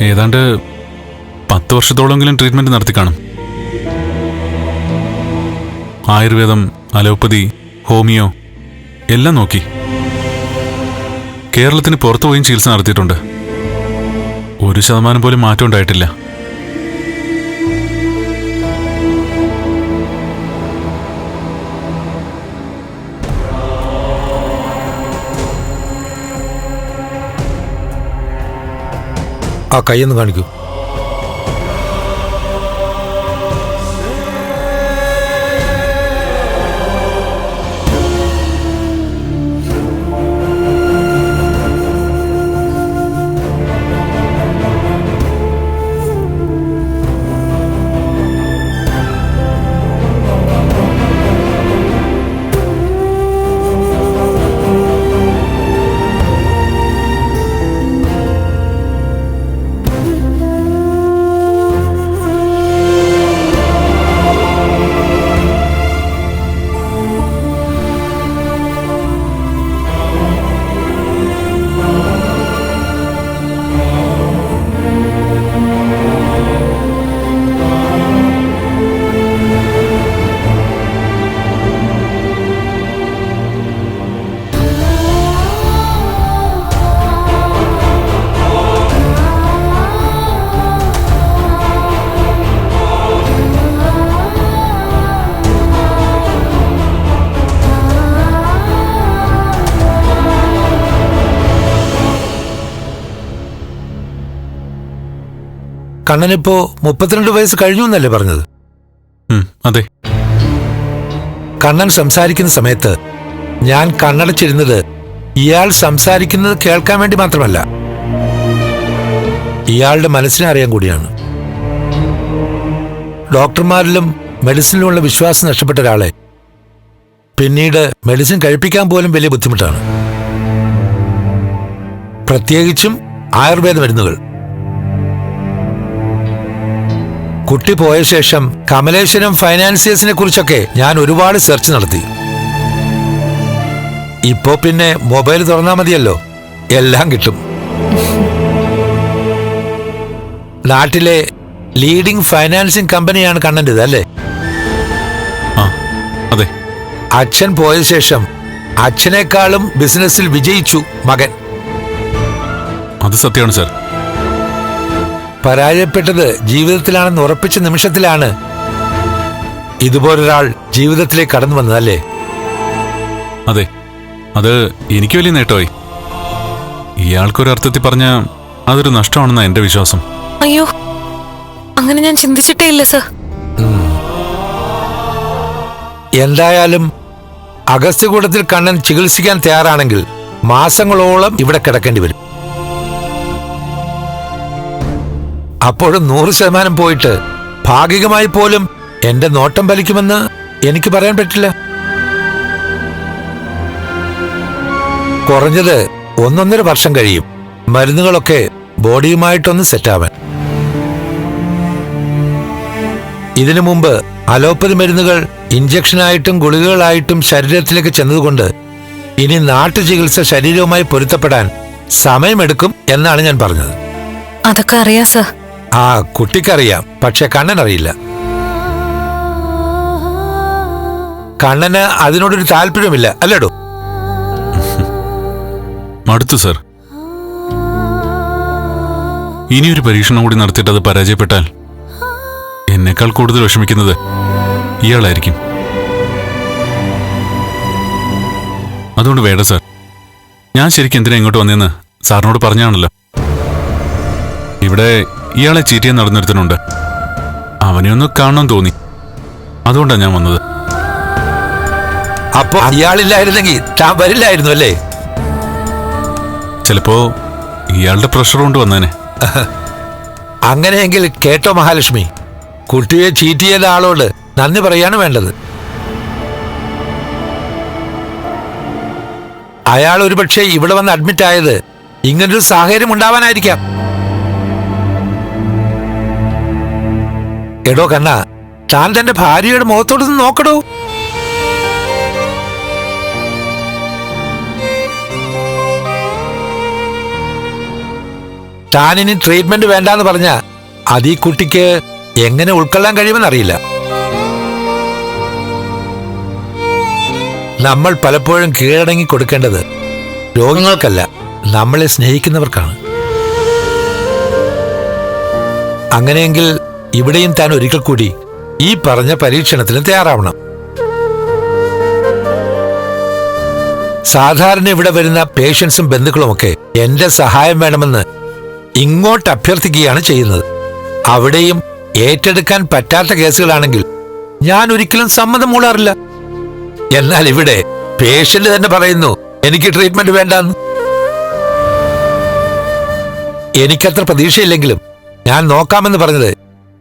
ഏതാണ്ട് പത്ത് വർഷത്തോളമെങ്കിലും ട്രീറ്റ്മെന്റ് നടത്തി കാണും. ആയുർവേദം അലോപ്പതി ഹോമിയോ എല്ലാം നോക്കി. കേരളത്തിന് പുറത്തുപോയും ചികിത്സ നടത്തിയിട്ടുണ്ട്. ഒരു ശതമാനം പോലും മാറ്റം ഉണ്ടായിട്ടില്ല. ആ കൈയൊന്ന് കാണിക്കൂ. കണ്ണനിപ്പോ മുപ്പത്തിരണ്ട് വയസ്സ് കഴിഞ്ഞു എന്നല്ലേ പറഞ്ഞത്? അതെ. കണ്ണൻ സംസാരിക്കുന്ന സമയത്ത് ഞാൻ കണ്ണടച്ചിരുന്നത് ഇയാൾ സംസാരിക്കുന്നത് കേൾക്കാൻ വേണ്ടി മാത്രമല്ല. ഇയാളുടെ മനസ്സിനെ അറിയാൻ കൂടിയാണ്. ഡോക്ടർമാരിലും മെഡിസിനിലുമുള്ള വിശ്വാസം നഷ്ടപ്പെട്ട ഒരാളെ പിന്നീട് മെഡിസിൻ കഴിപ്പിക്കാൻ പോലും വലിയ ബുദ്ധിമുട്ടാണ്. പ്രത്യേകിച്ചും ആയുർവേദ മരുന്നുകൾ. കുട്ടി പോയ ശേഷം കമലേശ്വരം ഫൈനാൻസിയേഴ്സിനെ കുറിച്ചൊക്കെ ഞാൻ ഒരുപാട് സെർച്ച് നടത്തി. ഇപ്പോ പിന്നെ മൊബൈൽ തുറന്നാ മതിയല്ലോ. എല്ലാം കിട്ടും. നാട്ടിലെ ലീഡിംഗ് ഫൈനാൻസിങ് കമ്പനിയാണ് കണ്ണന്റെത് അല്ലേ? അതെ. അച്ഛൻ പോയ ശേഷം അച്ഛനേക്കാളും ബിസിനസ്സിൽ വിജയിച്ചു മകൻ. അത് സത്യമാണ് സാർ പരാജയപ്പെട്ടത് ജീവിതത്തിലാണെന്ന് ഉറപ്പിച്ച നിമിഷത്തിലാണ് ഇതുപോലൊരാൾ ജീവിതത്തിലേക്ക് കടന്നു വന്നതല്ലേ അതെ. അത് എനിക്ക് വലിയ നേട്ടമായി. ഇയാൾക്കൊരു അർത്ഥത്തിൽ പറഞ്ഞ അതൊരു നഷ്ടമാണെന്നാ എന്റെ വിശ്വാസം. അയ്യോ അങ്ങനെ ഞാൻ ചിന്തിച്ചിട്ടേ ഇല്ല സർ. എന്തായാലും അഗസ്ത്യകൂടത്തിൽ കണ്ണൻ ചികിത്സിക്കാൻ തയ്യാറാണെങ്കിൽ മാസങ്ങളോളം ഇവിടെ കിടക്കേണ്ടി വരും. അപ്പോഴും നൂറ് ശതമാനം പോയിട്ട് ഭാഗികമായി പോലും എന്റെ നോട്ടം ഫലിക്കുമെന്ന് എനിക്ക് പറയാൻ പറ്റില്ല. കുറഞ്ഞത് ഒന്നൊന്നര വർഷം കഴിയും. മരുന്നുകളൊക്കെ ബോഡിയുമായിട്ടൊന്ന് സെറ്റാവാൻ. ഇതിനു മുമ്പ് അലോപ്പതി മരുന്നുകൾ ഇഞ്ചക്ഷനായിട്ടും ഗുളികകളായിട്ടും ശരീരത്തിലേക്ക് ചെന്നതുകൊണ്ട് ഇനി നാട്ടു ചികിത്സ ശരീരവുമായി പൊരുത്തപ്പെടാൻ സമയമെടുക്കും എന്നാണ് ഞാൻ പറഞ്ഞത്. അതൊക്കെ അറിയാം സർ. ആ കുട്ടിക്കറിയാം പക്ഷെ കണ്ണൻ അറിയില്ല കണ്ണന് അതിനോടൊരു താല്പര്യമില്ല അല്ലേടോ? മടുത്തു സർ. ഇനിയൊരു പരീക്ഷണം കൂടി നടത്തിയിട്ട് അത് പരാജയപ്പെട്ടാൽ എന്നെക്കാൾ കൂടുതൽ വിഷമിക്കുന്നത് ഇയാളായിരിക്കും. അതുകൊണ്ട് വേണ്ട സാർ. ഞാൻ ശരിക്കും എന്തിനാ ഇങ്ങോട്ട് വന്നതെന്ന് സാറിനോട് പറഞ്ഞാണല്ലോ ഇവിടെ ഇയാളെ ചീറ്റിയാൻ ചെയ്യാൻ നടന്നിരുത്തുന്നുണ്ട്. അവനെ ഒന്ന് കാണാൻ തോന്നി. അതുകൊണ്ടാണ് ഞാൻ വന്നത്. അപ്പൊ ഇയാളില്ലായിരുന്നെങ്കിൽ താൻ വരില്ലായിരുന്നു അല്ലേ? ചിലപ്പോ ഇയാളുടെ പ്രഷർ കൊണ്ട് വന്നേനെ. അങ്ങനെയെങ്കിൽ കേട്ടോ മഹാലക്ഷ്മി കുട്ടിയെ ചീറ്റ് ചെയ്ത ആളോട് നന്ദി പറയാണ് വേണ്ടത്. അയാൾ ഒരുപക്ഷെ ഇവിടെ വന്ന് അഡ്മിറ്റ് ആയത് ഇങ്ങനൊരു സാഹചര്യം ഉണ്ടാവാനായിരിക്കാം. എടോ കണ്ണ താൻ തന്റെ ഭാര്യയുടെ മുഖത്തോട് നോക്കടോ. താനിനി ട്രീറ്റ്മെന്റ് വേണ്ടാന്ന് പറഞ്ഞ അത് ഈ കുട്ടിക്ക് എങ്ങനെ ഉൾക്കൊള്ളാൻ കഴിയുമെന്നറിയില്ല. നമ്മൾ പലപ്പോഴും കീഴടങ്ങി കൊടുക്കേണ്ടത് രോഗങ്ങൾക്കല്ല നമ്മളെ സ്നേഹിക്കുന്നവർക്കാണ്. അങ്ങനെയെങ്കിൽ ഇവിടെയും താൻ ഒരിക്കൽ കൂടി ഈ പറഞ്ഞ പരീക്ഷണത്തിന് തയ്യാറാവണം. സാധാരണ ഇവിടെ വരുന്ന പേഷ്യൻസും ബന്ധുക്കളുമൊക്കെ എന്റെ സഹായം വേണമെന്ന് ഇങ്ങോട്ട് അഭ്യർത്ഥിക്കുകയാണ് ചെയ്യുന്നത്. അവിടെയും ഏറ്റെടുക്കാൻ പറ്റാത്ത കേസുകളാണെങ്കിൽ ഞാൻ ഒരിക്കലും സമ്മതം മൂളാറില്ല എന്നാൽ ഇവിടെ പേഷ്യന്റ് തന്നെ പറയുന്നു എനിക്ക് ട്രീറ്റ്മെന്റ് വേണ്ടാന്ന്. എനിക്കത്ര പ്രതീക്ഷയില്ലെങ്കിലും ഞാൻ നോക്കാമെന്ന് പറഞ്ഞത്